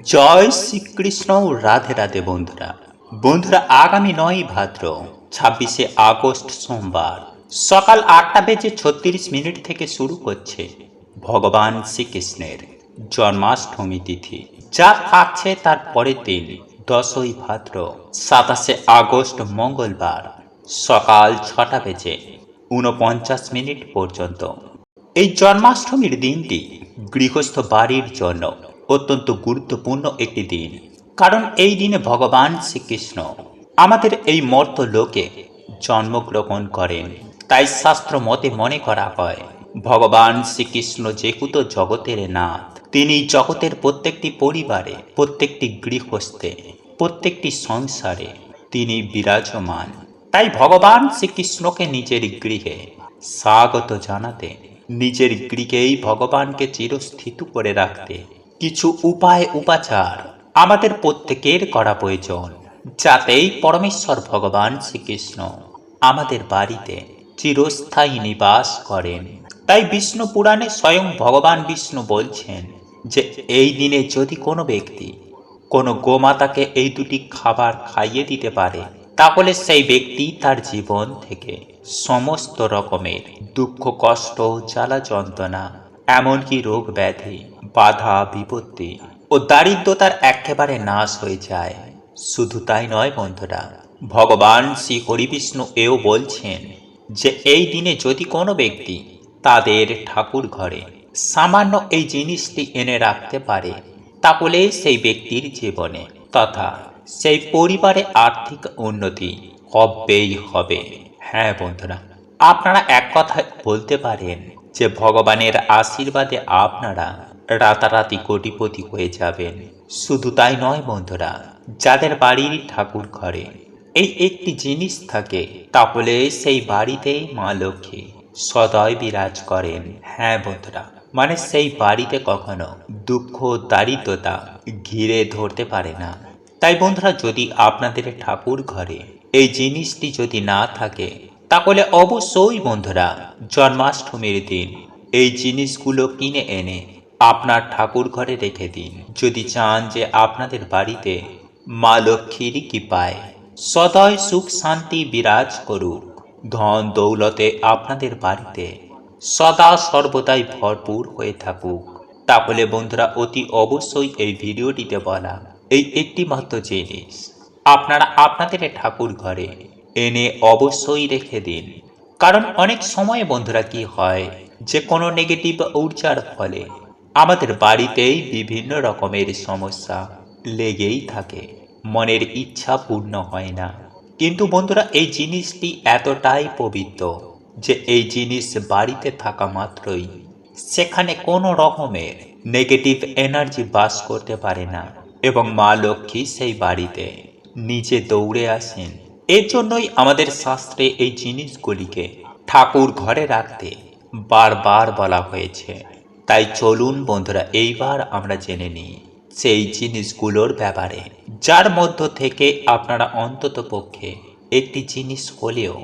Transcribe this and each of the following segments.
জয় শ্রীকৃষ্ণ, রাধে রাধে বন্ধুরা। বন্ধুরা, আগামী নয় ভাদ্র, ছাব্বিশে আগস্ট সোমবার, সকাল আটটা বেজে ছত্রিশ মিনিট থেকে শুরু করছে ভগবান শ্রীকৃষ্ণের জন্মাষ্টমী তিথি। যা থাকছে তার পরের দিন, দশই ভাদ্র, সাতাশে আগস্ট মঙ্গলবার, সকাল ছটা বেজে ঊনপঞ্চাশ মিনিট পর্যন্ত। এই জন্মাষ্টমীর দিনটি গৃহস্থ বাড়ির জন্য অত্যন্ত গুরুত্বপূর্ণ একটি দিন। কারণ এই দিনে ভগবান শ্রীকৃষ্ণ আমাদের এই মর্ত লোকে জন্মগ্রহণ করেন। তাই শাস্ত্র মতে মনে করা হয়, ভগবান শ্রীকৃষ্ণ যেহেতু জগতের নাথ, তিনি জগতের প্রত্যেকটি পরিবারে, প্রত্যেকটি গৃহস্থে, প্রত্যেকটি সংসারে তিনি বিরাজমান। তাই ভগবান শ্রীকৃষ্ণকে নিজের গৃহে স্বাগত জানাতে, নিজের গৃহেই ভগবানকে চিরস্থিত করে রাখতে কিছু উপায়, উপাচার আমাদের প্রত্যেকের করা প্রয়োজন, যাতেই পরমেশ্বর ভগবান শ্রীকৃষ্ণ আমাদের বাড়িতে চিরস্থায়ী নিবাস করেন। তাই বিষ্ণু পুরাণে স্বয়ং ভগবান বিষ্ণু বলছেন যে, এই দিনে যদি কোনো ব্যক্তি কোনো গোমাতাকে এই দুটি খাবার খাইয়ে দিতে পারে, তাহলে সেই ব্যক্তি তার জীবন থেকে সমস্ত রকমের দুঃখ, কষ্ট, জ্বালা, যন্ত্রণা এমনকি রোগ ব্যাধি, বাধা, বিপত্তি ও দারিদ্রতার একেবারে নাশ হয়ে যায়। শুধু তাই নয় বন্ধুরা, ভগবান শ্রী হরিবিষ্ণু এও বলছেন যে এই দিনে যদি কোনো ব্যক্তি তাদের ঠাকুর ঘরে সামান্য এই জিনিসটি এনে রাখতে পারে, তাহলে সেই ব্যক্তির জীবনে তথা সেই পরিবারে আর্থিক উন্নতি হবেই হবে। হ্যাঁ বন্ধুরা, আপনারা এক কথায় বলতে পারেন যে ভগবানের আশীর্বাদে আপনারা রাতারাতি কোটিপতি হয়ে যাবেন। শুধু তাই নয় বন্ধুরা, যাদের বাড়ির ঠাকুর ঘরে এই একটি জিনিস থাকে, তাহলে সেই বাড়িতেই মা লক্ষ্মী সদয় বিরাজ করেন। হ্যাঁ বন্ধুরা মানে সেই বাড়িতে কখনো দুঃখ, দারিদ্রতা ঘিরে ধরতে পারে না। তাই বন্ধুরা, যদি আপনাদের ঠাকুর ঘরে এই জিনিসটি যদি না থাকে তাহলে অবশ্যই বন্ধুরা, জন্মাষ্টমীর দিন এই জিনিসগুলো কিনে এনে আপনার ঠাকুর ঘরে রেখে দিন। যদি চান যে আপনাদের বাড়িতে মা লক্ষ্মীর কি পায় সদয় সুখ শান্তি বিরাজ করুক, ধন দৌলতে আপনাদের বাড়িতে সদা সর্বদাই ভরপুর হয়ে থাকুক। তাহলে বন্ধুরা, অতি অবশ্যই এই ভিডিওটিতে বলা এই একটি মাত্র জিনিস, আপনারা আপনাদের ঠাকুর ঘরে এনে অবশ্যই রেখে দিন। কারণ অনেক সময়, বন্ধুরা, কি হয়, যে কোনো নেগেটিভ ঊর্জার ফলে আমাদের বাড়িতেই বিভিন্ন রকমের সমস্যা লেগেই থাকে। মনের ইচ্ছা পূর্ণ হয় না। কিন্তু, বন্ধুরা, এই জিনিসটি এতটাই পবিত্র যে এই জিনিস বাড়িতে থাকা মাত্রই সেখানে কোনো রকমের নেগেটিভ এনার্জি বাস করতে পারে না। এবং মা লক্ষ্মী সেই বাড়িতে নিজে দৌড়ে আসেন। এর জন্যই আমাদের শাস্ত্রে এই জিনিসগুলিকে ঠাকুর ঘরে রাখতে বারবার বলা হয়েছে। তাই চলুন বন্ধুরা, এইবার আমরা জেনে নিই সেই জিনিসগুলোর ব্যাপারে। যার মধ্য থেকে আপনারা অন্তত পক্ষে একটি জিনিস হলেও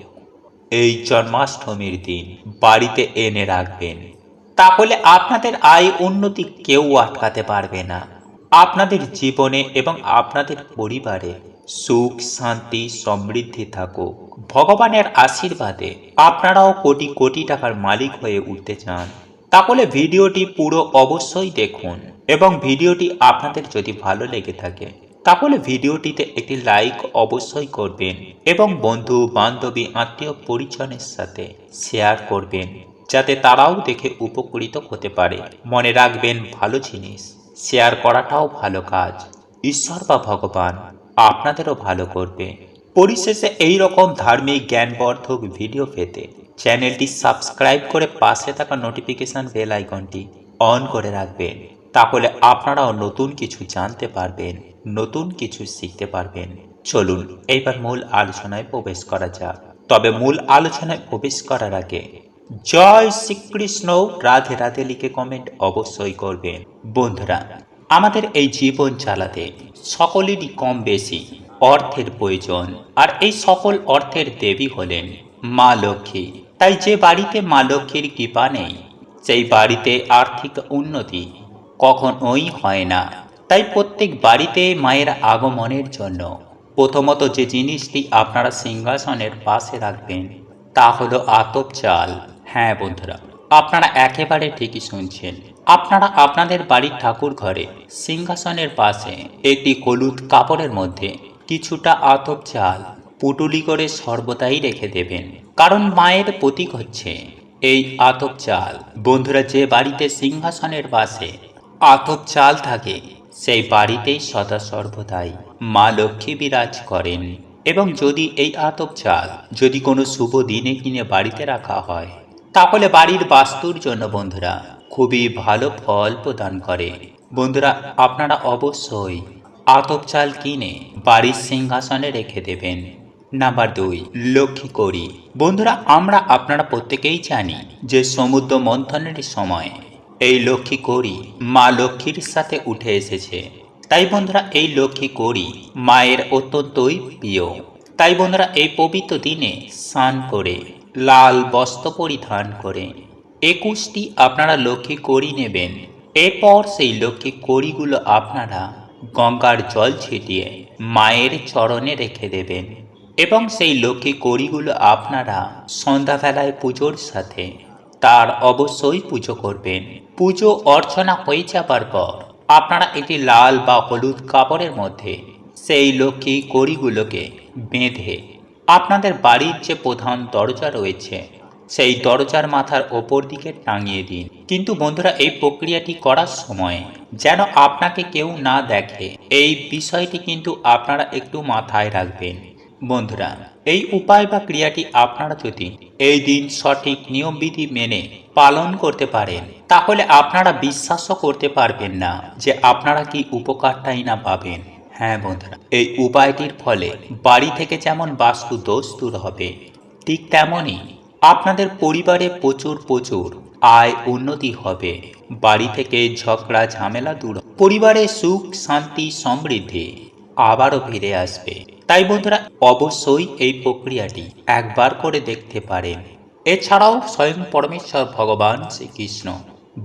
এই জন্মাষ্টমীর দিন বাড়িতে এনে রাখবেন, তাহলে আপনাদের আয় উন্নতি কেউ আটকাতে পারবে না। আপনাদের জীবনে এবং আপনাদের পরিবারে সুখ, শান্তি, সমৃদ্ধি থাকুক ভগবানের আশীর্বাদে আপনারাও কোটি কোটি টাকার মালিক হয়ে উঠতে চান। তাহলে ভিডিওটি পুরো অবশ্যই দেখুন এবং ভিডিওটি আপনাদের যদি ভালো লেগে থাকে, তাহলে ভিডিওটিতে একটি লাইক অবশ্যই করবেন এবং বন্ধু, বান্ধবী, আত্মীয় পরিজনের সাথে শেয়ার করবেন, যাতে তারাও দেখে উপকৃত হতে পারে। মনে রাখবেন, ভালো জিনিস, শেয়ার করাটাও ভালো কাজ। ঈশ্বর বা ভগবান আপনাদেরও ভালো করবে। পরিশেষে এই রকম ধার্মিক জ্ঞানবর্ধক ভিডিও পেতে চ্যানেলটি সাবস্ক্রাইব করে পাশে থাকা নোটিফিকেশন বেল আইকনটি অন করে রাখবেন। তাহলে আপনারাও নতুন কিছু জানতে পারবেন, নতুন কিছু শিখতে পারবেন। চলুন এইবার মূল আলোচনায় প্রবেশ করা যাক। তবে মূল আলোচনায় প্রবেশ করার আগে জয় শ্রীকৃষ্ণ রাধে রাধে লিখে কমেন্ট অবশ্যই করবেন। বন্ধুরা, আমাদের এই জীবন চালাতে সকলেরই কম বেশি, অর্থের প্রয়োজন। আর এই সকল অর্থের দেবী হলেন মা লক্ষ্মী। তাই যে বাড়িতে মা লক্ষ্মীর কৃপা নেই, সেই বাড়িতে আর্থিক উন্নতি কখনোই হয় না। তাই প্রত্যেক বাড়িতে মায়ের আগমনের জন্য প্রথমত যে জিনিসটি আপনারা সিংহাসনের পাশে রাখবেন, তা হলো আতপ চাল। হ্যাঁ বন্ধুরা, আপনারা একেবারে ঠিকই শুনছেন। আপনারা আপনাদের বাড়ির ঠাকুর ঘরে সিংহাসনের পাশে একটি হলুদ কাপড়ের মধ্যে কিছুটা আতপ চাল পুটুলি করে সর্বদাই রেখে দেবেন। কারণ মায়ের প্রতীক হচ্ছে এই আতপ চাল। বন্ধুরা, যে বাড়িতে সিংহাসনের পাশে আতপ চাল থাকে, সেই বাড়িতেই সদা সর্বদাই মা লক্ষ্মী বিরাজ করেন। এবং যদি এই আতপ চাল যদি কোনো শুভ দিনে কিনে বাড়িতে রাখা হয়, তাহলে বাড়ির বাস্তুর জন্য বন্ধুরা খুবই ভালো ফল প্রদান করে। বন্ধুরা, আপনারা অবশ্যই আতপ চাল কিনে বাড়ির সিংহাসনে রেখে দেবেন। নাম্বার দুই, লক্ষ্মী করি বন্ধুরা, আমরা আপনারা প্রত্যেকেই জানি যে সমুদ্র মন্থনের সময় এই লক্ষ্মী করি মা লক্ষ্মীর সাথে উঠে এসেছে। তাই বন্ধুরা, এই লক্ষ্মী করি মায়ের অত্যন্তই প্রিয়। তাই বন্ধুরা, এই পবিত্র দিনে স্নান করে লাল বস্ত্র পরিধান করে একুশটি আপনারা লক্ষ্মী করি নেবেন। এরপর সেই লক্ষ্মী কড়িগুলো আপনারা গঙ্গার জল ছিটিয়ে মায়ের চরণে রেখে দেবেন এবং সেই লক্ষ্মী কড়িগুলো আপনারা সন্ধ্যাবেলায় পুজোর সাথে তার অবশ্যই পুজো করবেন। পুজো অর্চনা হয়ে যাবার পর আপনারা একটি লাল বা হলুদ কাপড়ের মধ্যে সেই লক্ষ্মী কড়িগুলোকে বেঁধে আপনাদের বাড়ির যে প্রধান দরজা রয়েছে সেই দরজার মাথার ওপর দিকে টাঙিয়ে দিন। কিন্তু বন্ধুরা, এই প্রক্রিয়াটি করার সময় যেন আপনাকে কেউ না দেখে, এই বিষয়টি কিন্তু আপনারা একটু মাথায় রাখবেন। বন্ধুরা, এই উপায় বা ক্রিয়াটি আপনারা যদি এই দিন সঠিক নিয়মবিধি মেনে পালন করতে পারেন, তাহলে আপনারা বিশ্বাসও করতে পারবেন না যে আপনারা কি উপকারটাই না পাবেন। হ্যাঁ বন্ধুরা, এই উপায়টির ফলে বাড়ি থেকে যেমন বাস্তু দোষ দূর হবে, ঠিক তেমনই আপনাদের পরিবারে প্রচুর প্রচুর আয় উন্নতি হবে। বাড়ি থেকে ঝগড়া, ঝামেলা দূর পরিবারে সুখ, শান্তি, সমৃদ্ধি আবারও ফিরে আসবে। তাই বন্ধুরা, অবশ্যই এই প্রক্রিয়াটি একবার করে দেখতে পারেন। এছাড়াও স্বয়ং পরমেশ্বর ভগবান শ্রীকৃষ্ণ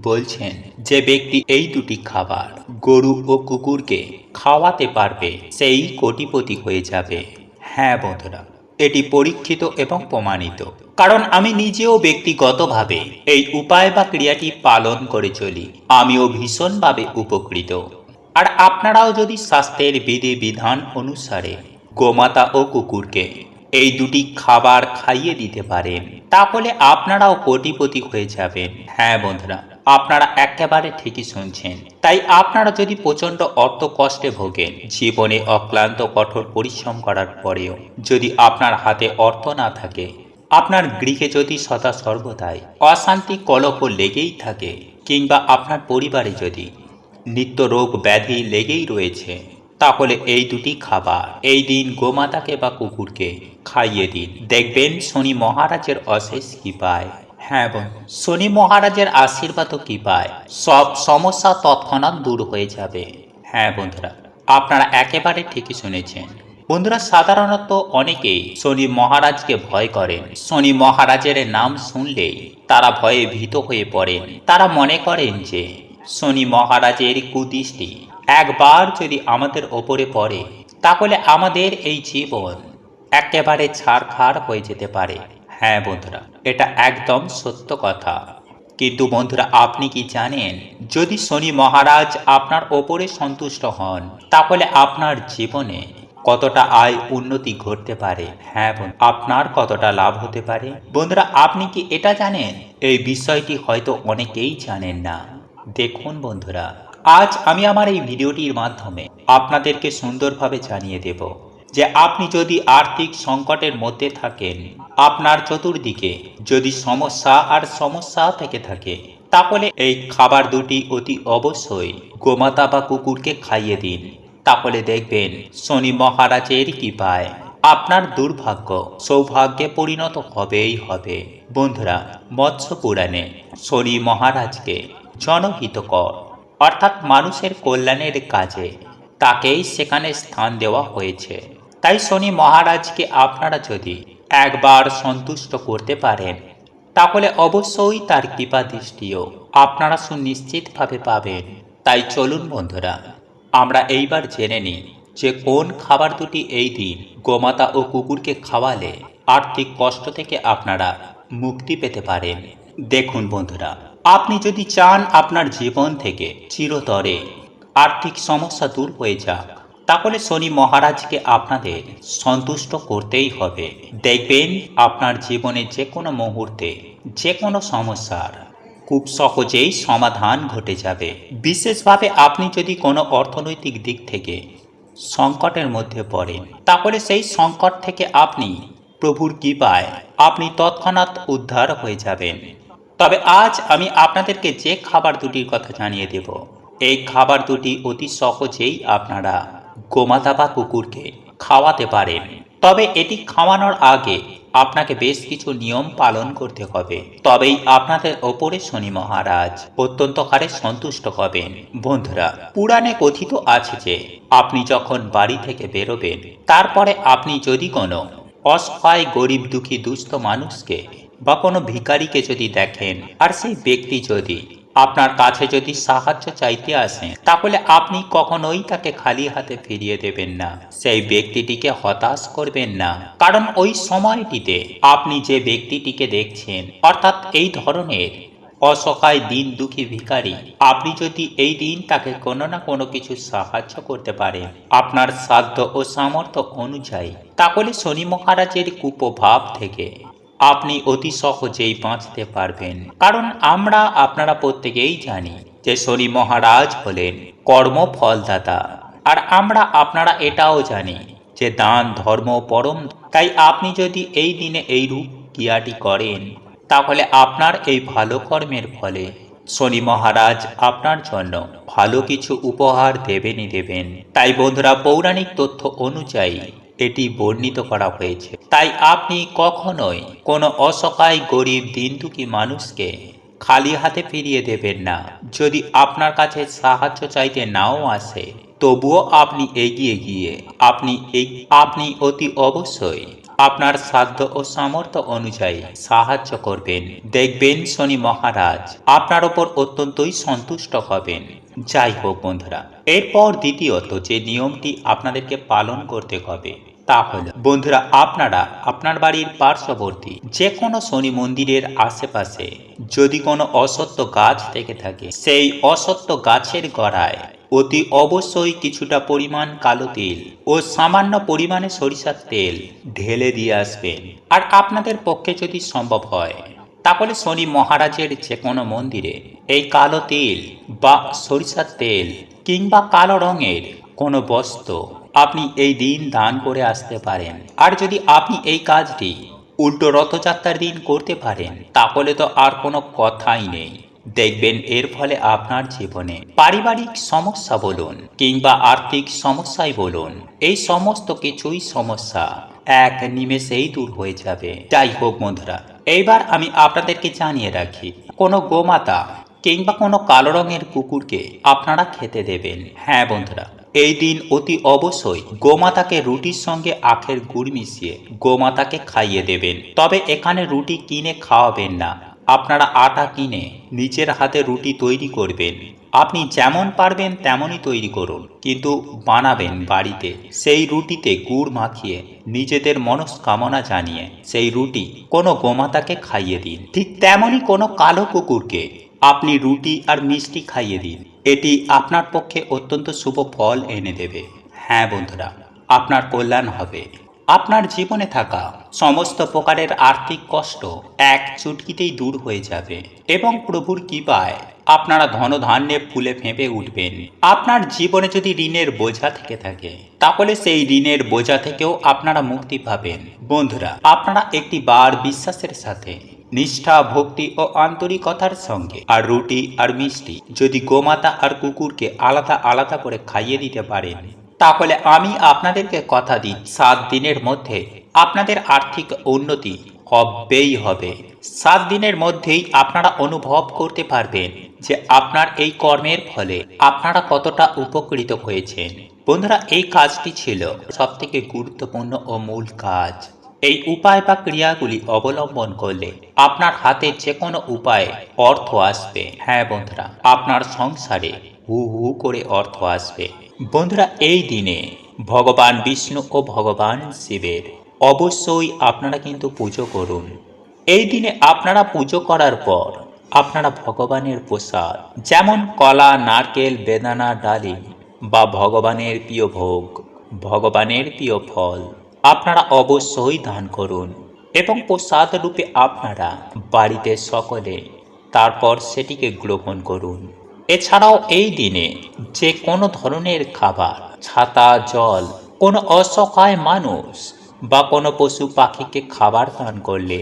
বলছেন যে, ব্যক্তি এই দুটি খাবার, গরু ও কুকুরকে খাওয়াতে পারবে, সেই কোটিপতি হয়ে যাবে। হ্যাঁ বন্ধুরা এটি পরীক্ষিত এবং প্রমাণিত। কারণ আমি নিজেও ব্যক্তিগতভাবে এই উপায় বা ক্রিয়াটি পালন করে চলি। আমিও ভীষণভাবে উপকৃত। আর আপনারাও যদি স্বাস্থ্যের বিধি বিধান অনুসারে গোমাতা ও কুকুরকে এই দুটি খাবার খাইয়ে দিতে পারেন, তাহলে আপনারাও কোটিপতি হয়ে যাবেন। হ্যাঁ বন্ধুরা। আপনারা একেবারে ঠিকই শুনছেন। তাই আপনারা যদি প্রচণ্ড অর্থ কষ্টে ভোগেন, জীবনে অক্লান্ত কঠোর পরিশ্রম করার পরেও যদি আপনার হাতে অর্থ না থাকে, আপনার গৃহে যদি সদা সর্বদাই অশান্তি কলহ লেগেই থাকে, কিংবা আপনার পরিবারে যদি নিত্য রোগ ব্যাধি লেগেই রয়েছে, তাহলে এই দুটি খাবার, এই দিন গোমাতাকে বা কুকুরকে খাইয়ে দিন। দেখবেন শনি মহারাজের অশেষ কৃপায়। হ্যাঁ বোন, শনি মহারাজের আশীর্বাদ আশীর্বাদও কৃপায় সব সমস্যা তৎক্ষণাৎ দূর হয়ে যাবে। হ্যাঁ বন্ধুরা, আপনারা একেবারে ঠিকই শুনেছেন। বন্ধুরা, সাধারণত অনেকেই শনি মহারাজকে ভয় করেন। শনি মহারাজের নাম শুনলেই তারা ভয়ে ভীত হয়ে পড়েন। তারা মনে করেন যে শনি মহারাজের কুদৃষ্টি একবার যদি আমাদের ওপরে পড়ে, তাহলে আমাদের এই জীবন একেবারে ছাড়খাড় হয়ে যেতে পারে। হ্যাঁ বন্ধুরা, এটা একদম সত্য কথা। কিন্তু বন্ধুরা, আপনি কি জানেন, যদি শনি মহারাজ আপনার ওপরে সন্তুষ্ট হন, তাহলে আপনার জীবনে কতটা আয় উন্নতি ঘটতে পারে? হ্যাঁ বন্ধু, আপনার কতটা লাভ হতে পারে? বন্ধুরা, আপনি কি এটা জানেন? এই বিষয়টি হয়তো অনেকেই জানেন না। দেখুন বন্ধুরা, আজ আমি আমার এই ভিডিওটির মাধ্যমে আপনাদেরকে সুন্দরভাবে জানিয়ে দেব। যে আপনি যদি আর্থিক সংকটের মধ্যে থাকেন, আপনার চতুর্দিকে যদি সমস্যা আর সমস্যা থেকে থাকে, তাহলে এই খাবার দুটি অতি অবশ্যই গোমাতা বা কুকুরকে খাইয়ে দিন। তাহলে দেখবেন শনি মহারাজের কৃপায় আপনার দুর্ভাগ্য সৌভাগ্যে পরিণত হবেই হবে। বন্ধুরা, মৎস্য পুরাণে শনি মহারাজকে জনহিতকর অর্থাৎ মানুষের কল্যাণের কাজে তাকেই সেখানে স্থান দেওয়া হয়েছে। তাই শনি মহারাজকে আপনারা যদি একবার সন্তুষ্ট করতে পারেন, তাহলে অবশ্যই তার কৃপা দৃষ্টিও আপনারা সুনিশ্চিতভাবে পাবেন। তাই চলুন বন্ধুরা, আমরা এইবার জেনে নিই যে কোন খাবার দুটি এই দিন গোমাতা ও কুকুরকে খাওয়ালে আর্থিক কষ্ট থেকে আপনারা মুক্তি পেতে পারেন। দেখুন বন্ধুরা, আপনি যদি চান আপনার জীবন থেকে চিরতরে আর্থিক সমস্যা দূর হয়ে যাক তাহলে শনি মহারাজকে আপনাদের সন্তুষ্ট করতেই হবে। দেখবেন, আপনার জীবনে যে কোনো মুহূর্তে যে কোনো সমস্যার খুব সহজেই সমাধান ঘটে যাবে। বিশেষভাবে আপনি যদি কোনো অর্থনৈতিক দিক থেকে সংকটের মধ্যে পড়েন, তাহলে সেই সংকট থেকে আপনি প্রভুর কৃপায় আপনি তৎক্ষণাৎ উদ্ধার হয়ে যাবেন। তবে আজ আমি আপনাদেরকে যে খাবার দুটির কথা জানিয়ে দেব, এই খাবার দুটি অতি সহজেই আপনারা গোমাতা বা কুকুরকে খাওয়াতে পারেন। তবে এটি খাওয়ানোর আগে আপনাকে বেশ কিছু নিয়ম পালন করতে হবে। তবেই আপনাদের ওপরে শনি মহারাজ অত্যন্ত হারে সন্তুষ্ট হবেন। বন্ধুরা, পুরাণে কথিত আছে যে, আপনি যখন বাড়ি থেকে বেরোবেন, তারপরে আপনি যদি কোনো অসহায়, গরিব, দুঃখী, দুস্থ মানুষকে বা কোনো ভিখারিকে যদি দেখেন, আর সেই ব্যক্তি যদি আপনার কাছে যদি সাহায্য চাইতে আসেন তাহলে আপনি কখনোই তাকে খালি হাতে ফিরিয়ে দেবেন না। সেই ব্যক্তিটিকে হতাশ করবেন না। কারণ ওই সময়টিতে আপনি যে ব্যক্তিটিকে দেখছেন, অর্থাৎ এই ধরনের অসহায় দিন দুঃখী ভিখারি, আপনি যদি এই দিন তাকে কোনো না কোনো কিছু সাহায্য করতে পারেন, আপনার সাধ্য ও সামর্থ্য অনুযায়ী, তাহলে শনি মহারাজের কুপ্রভাব থেকে আপনি অতি সহজেই বাঁচতে পারবেন। কারণ আমরা আপনারা প্রত্যেকেই জানি যে শনি মহারাজ হলেন কর্ম ফলদাতা আর আমরা আপনারা এটাও জানি যে দান, ধর্ম, পরম, তাই আপনি যদি এই দিনে এই রূপ ক্রিয়াটি করেন, তাহলে আপনার এই ভালো কর্মের ফলে শনি মহারাজ আপনার জন্য ভালো কিছু উপহার দেবেনই দেবেন। তাই বন্ধুরা, পৌরাণিক তথ্য অনুযায়ী এটি বর্ণিত করা হয়েছে। তাই আপনি কখনোই কোনো অসহায় গরিব দিনদুখী মানুষকে খালি হাতে ফিরিয়ে দেবেন না। যদি আপনার কাছে সাহায্য চাইতে নাও আসে, তবুও আপনি এগিয়ে গিয়ে আপনি আপনি অতি অবশ্যই আপনার সাধ্য ও সামর্থ্য অনুযায়ী সাহায্য করবেন। দেখবেন শনি মহারাজ আপনার ওপর অত্যন্তই সন্তুষ্ট হবেন। যাই হোক বন্ধুরা, এরপর দ্বিতীয়ত যে নিয়মটি আপনাদেরকে পালন করতে হবে তা হল বন্ধুরা, আপনারা আপনার বাড়ির পার্শ্ববর্তী যে কোনো শনি মন্দিরের আশেপাশে যদি কোনো অসত্য গাছ থেকে থাকে, সেই অসত্য গাছের গড়ায় অতি অবশ্যই কিছুটা পরিমাণ কালো তেল ও সামান্য পরিমাণে সরিষার তেল ঢেলে দিয়ে আসবেন। আর আপনাদের পক্ষে যদি সম্ভব হয়, তাহলে শনি মহারাজের যে কোনো মন্দিরে এই কালো তেল বা সরিষার তেল কিংবা কালো রঙের কোনো বস্ত্র আপনি এই দিন দান করে আসতে পারেন। আর যদি আপনি এই কাজটি উল্টো রথযাত্রার দিন করতে পারেন, তাহলে তো আর কোনো কথাই নেই। দেখবেন এর ফলে আপনার জীবনে পারিবারিক সমস্যা বলুন কিংবা আর্থিক সমস্যাই বলুন, এই সমস্ত কিছুই সমস্যা এক নিমেষেই দূর হয়ে যাবে। যাই হোক বন্ধুরা, এইবার আমি আপনাদেরকে জানিয়ে রাখি, কোনো গোমাতা কিংবা কোনো কালো রঙের কুকুরকে আপনারা খেতে দেবেন। হ্যাঁ বন্ধুরা এই দিন অতি অবশ্যই গোমাতাকে রুটির সঙ্গে আখের গুড় মিশিয়ে গোমাতাকে খাইয়ে দেবেন। তবে এখানে রুটি কিনে খাওয়াবেন না। আপনারা আটা কিনে নিজের হাতে রুটি তৈরি করবেন। আপনি যেমন পারবেন তেমনই তৈরি করুন। কিন্তু বানাবেন বাড়িতে। সেই রুটিতে গুড় মাখিয়ে নিজেদের মনস্কামনা জানিয়ে সেই রুটি কোনো গোমাতাকে খাইয়ে দিন। ঠিক তেমনই কোনো কালো কুকুরকে আপনি রুটি আর মিষ্টি খাইয়ে দিন। এটি আপনার পক্ষে অত্যন্ত শুভ ফল এনে দেবে। হ্যাঁ বন্ধুরা, আপনার কল্যাণ হবে। আপনার জীবনে থাকা সমস্ত প্রকারের আর্থিক কষ্ট এক চুটকিতেই দূর হয়ে যাবে এবং প্রভুর কৃপায় আপনারা ধনধান্যে ফুলে ফেঁপে উঠবেন। আপনার জীবনে যদি ঋণের বোঝা থেকে থাকে, তাহলে সেই ঋণের বোঝা থেকেও আপনারা মুক্তি পাবেন। বন্ধুরা, আপনারা একটি বার বিশ্বাসের সাথে নিষ্ঠা, ভক্তি ও আন্তরিকতার সঙ্গে। আর রুটি আর মিষ্টি যদি গোমাতা আর কুকুরকে আলাদা আলাদা করে খাইয়ে দিতে পারেন, তাহলে আমি আপনাদেরকে কথা দিই, সাত দিনের মধ্যে আপনাদের আর্থিক উন্নতি হবেই হবে। সাত দিনের মধ্যেই আপনারা অনুভব করতে পারবেন যে আপনার এই কর্মের ফলে আপনারা কতটা উপকৃত হয়েছেন। বন্ধুরা, এই কাজটি ছিল সবথেকে গুরুত্বপূর্ণ ও মূল কাজ। এই উপায় বা ক্রিয়াগুলি অবলম্বন করলে আপনার হাতে যে কোনো উপায়ে অর্থ আসবে। হ্যাঁ বন্ধুরা, আপনার সংসারে হু হু করে অর্থ আসবে। বন্ধুরা, এই দিনে ভগবান বিষ্ণু ও ভগবান শিবের অবশ্যই আপনারা কিন্তু পুজো করুন। এই দিনে আপনারা পুজো করার পর আপনারা ভগবানের প্রসাদ, যেমন কলা, নারকেল, বেদানা, ডালিম বা ভগবানের প্রিয় ভোগ, ভগবানের প্রিয় ফল আপনারা অবশ্যই দান করুন এবং প্রসাদ রূপে আপনারা বাড়িতে সকলে তারপর সেটিকে গ্রহণ করুন। এছাড়াও এই দিনে যে কোনো ধরনের খাবার, ছাতা, জল, কোনো অসহায় মানুষ বা কোনো পশু পাখিকে খাবার দান করলে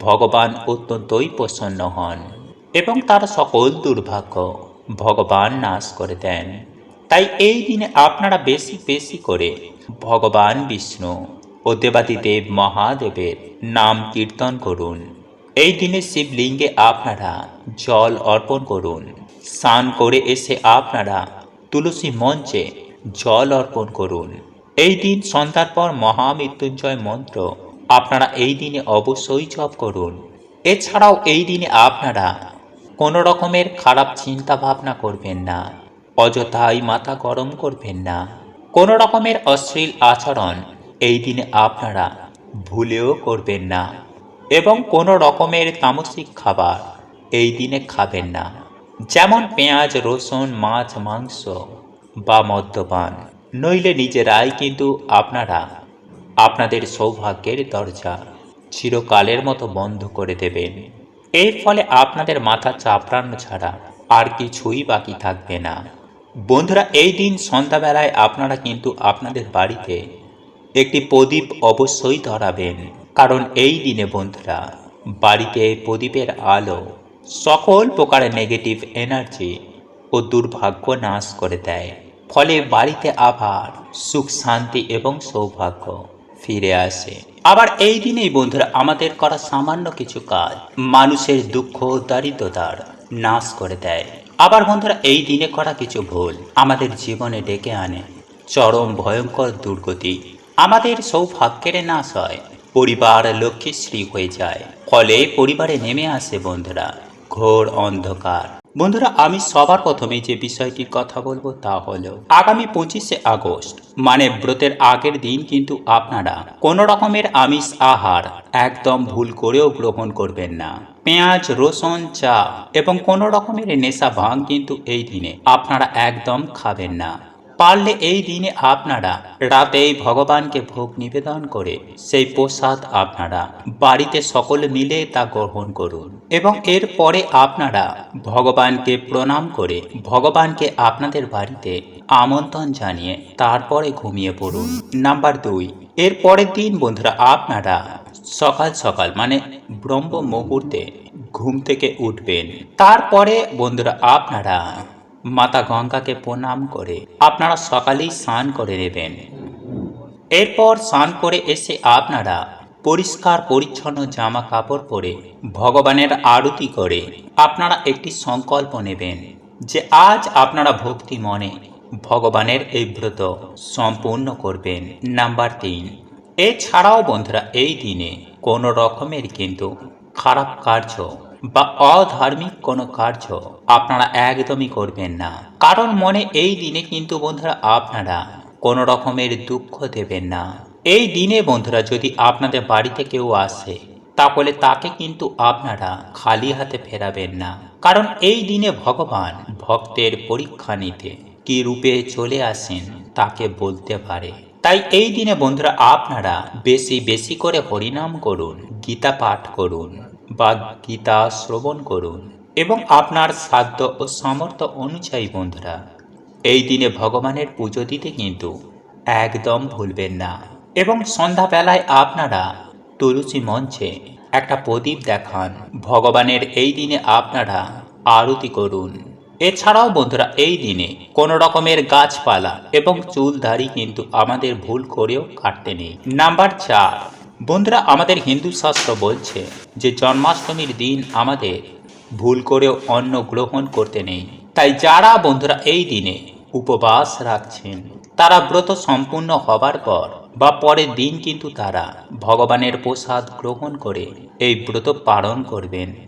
ভগবান অত্যন্তই প্রসন্ন হন এবং তার সকল দুর্ভাগ্য ভগবান নাশ করে দেন। তাই এই দিনে আপনারা বেশি বেশি করে ভগবান বিষ্ণু ও দেবাদিদেব মহাদেবের নাম কীর্তন করুন। এই দিনে শিবলিঙ্গে আপনারা জল অর্পণ করুন। স্নান করে এসে আপনারা তুলসী মঞ্চে জল অর্পণ করুন। এই দিন সন্ধ্যার পর মহামৃত্যুঞ্জয় মন্ত্র আপনারা এই দিনে অবশ্যই জপ করুন। এছাড়াও এই দিনে আপনারা কোনো রকমের খারাপ চিন্তা ভাবনা করবেন না। অযথাই মাথা গরম করবেন না। কোনো রকমের অশ্লীল আচরণ এই দিনে আপনারা ভুলেও করবেন না এবং কোনো রকমের তামসিক খাবার এই দিনে খাবেন না। যেমন পেঁয়াজ, রসুন, মাছ, মাংস বা মদ্যপান। নইলে নিজেরাই কিন্তু আপনারা আপনাদের সৌভাগ্যের দরজা চিরকালের মতো বন্ধ করে দেবেন। এর ফলে আপনাদের মাথা চাপড়ানো ছাড়া আর কিছুই বাকি থাকবে না। বন্ধুরা, এই দিন সন্ধ্যাবেলায় আপনারা কিন্তু আপনাদের বাড়িতে একটি প্রদীপ অবশ্যই ধরাবেন। কারণ এই দিনে বন্ধুরা, বাড়িতে প্রদীপের আলো সকল প্রকারের নেগেটিভ এনার্জি ও দুর্ভাগ্য নাশ করে দেয়। ফলে বাড়িতে আবার সুখ, শান্তি এবং সৌভাগ্য ফিরে আসে। আবার এই দিনেই বন্ধুরা, আমাদের করা সামান্য কিছু কাজ মানুষের দুঃখ দারিদ্রতার নাশ করে দেয়। আবার বন্ধুরা, এই দিনে করা কিছু ভুল। আমাদের জীবনে ডেকে আনে চরম ভয়ঙ্কর দুর্গতি। আমাদের সৌভাগ্যের নাশ হয়। পরিবার লক্ষ্মীশ্রী হয়ে যায়। ফলে পরিবারে নেমে আসে বন্ধুরা। ঘোর অন্ধকার। বন্ধুরা, আমি সবার প্রথমে যে বিষয়টির কথা বলব তা হলো, আগামী পঁচিশে আগস্ট মানে ব্রতের আগের দিন কিন্তু আপনারা কোনো রকমের আমিষ আহার একদম ভুল করেও গ্রহণ করবেন না। পেঁয়াজ, রসুন, চা এবং কোনো রকমের নেশা ভাঙ কিন্তু এই দিনে আপনারা একদম খাবেন না। পারলে এই দিনে আপনারা রাতেই ভগবানকে ভোগ নিবেদন করে সেই প্রসাদ আপনারা বাড়িতে সকলে মিলে তা গ্রহণ করুন। এবং এর পরে আপনারা ভগবানকে প্রণাম করে ভগবানকে আপনাদের বাড়িতে আমন্ত্রণ জানিয়ে তারপরে ঘুমিয়ে পড়ুন। নাম্বার দুই, এর পরের দিন বন্ধুরা আপনারা সকাল সকাল মানে ব্রহ্ম মুহূর্তে ঘুম থেকে উঠবেন। তারপরে বন্ধুরা আপনারা মাতা গঙ্গাকে প্রণাম করে আপনারা সকালেই স্নান করে নেবেন। এরপর স্নান করে এসে আপনারা পরিষ্কার পরিচ্ছন্ন জামা কাপড় পরে ভগবানের আরতি করে আপনারা একটি সংকল্প নেবেন যে আজ আপনারা ভক্তি মনে ভগবানের এই ব্রত সম্পূর্ণ করবেন। নাম্বার তিন, এছাড়াও বন্ধুরা, এই দিনে কোনো রকমের কিন্তু খারাপ কার্য বা অধার্মিক কোনো কার্য আপনারা একদমই করবেন না। কারণ মনে এই দিনে কিন্তু বন্ধুরা আপনারা কোনো রকমের দুঃখ দেবেন না। এই দিনে বন্ধুরা যদি আপনাদের বাড়িতে কেউ আসে, তাহলে তাকে কিন্তু আপনারা খালি হাতে ফেরাবেন না। কারণ এই দিনে ভগবান ভক্তের পরীক্ষা নিতে কি রূপে চলে আসেন তাকে বলতে পারে। তাই এই দিনে বন্ধুরা আপনারা বেশি বেশি করে হরিনাম করুন, গীতা পাঠ করুন বা গীতা শ্রবণ করুন এবং আপনার সাধ্য ও সামর্থ্য অনুযায়ী বন্ধুরা, এই দিনে ভগবানের পুজো দিতে কিন্তু একদম ভুলবেন না। এবং সন্ধ্যাবেলায় আপনারা তুলসী মঞ্চে একটা প্রদীপ দেখান। ভগবানের এই দিনে আপনারা আরতি করুন। এছাড়াও বন্ধুরা, এই দিনে কোনো রকমের গাছপালা এবং চুল দাড়ি কিন্তু আমাদের ভুল করেও কাটতে নেই। নাম্বার চার বন্ধুরা, আমাদের হিন্দু শাস্ত্র বলছে যে জন্মাষ্টমীর দিন আমাদের ভুল করেও অন্ন গ্রহণ করতে নেই। তাই যারা বন্ধুরা এই দিনে উপবাস রাখছেন, তারা ব্রত সম্পূর্ণ হবার পর বা পরের দিন কিন্তু তারা ভগবানের প্রসাদ গ্রহণ করে এই ব্রত পালন করবেন।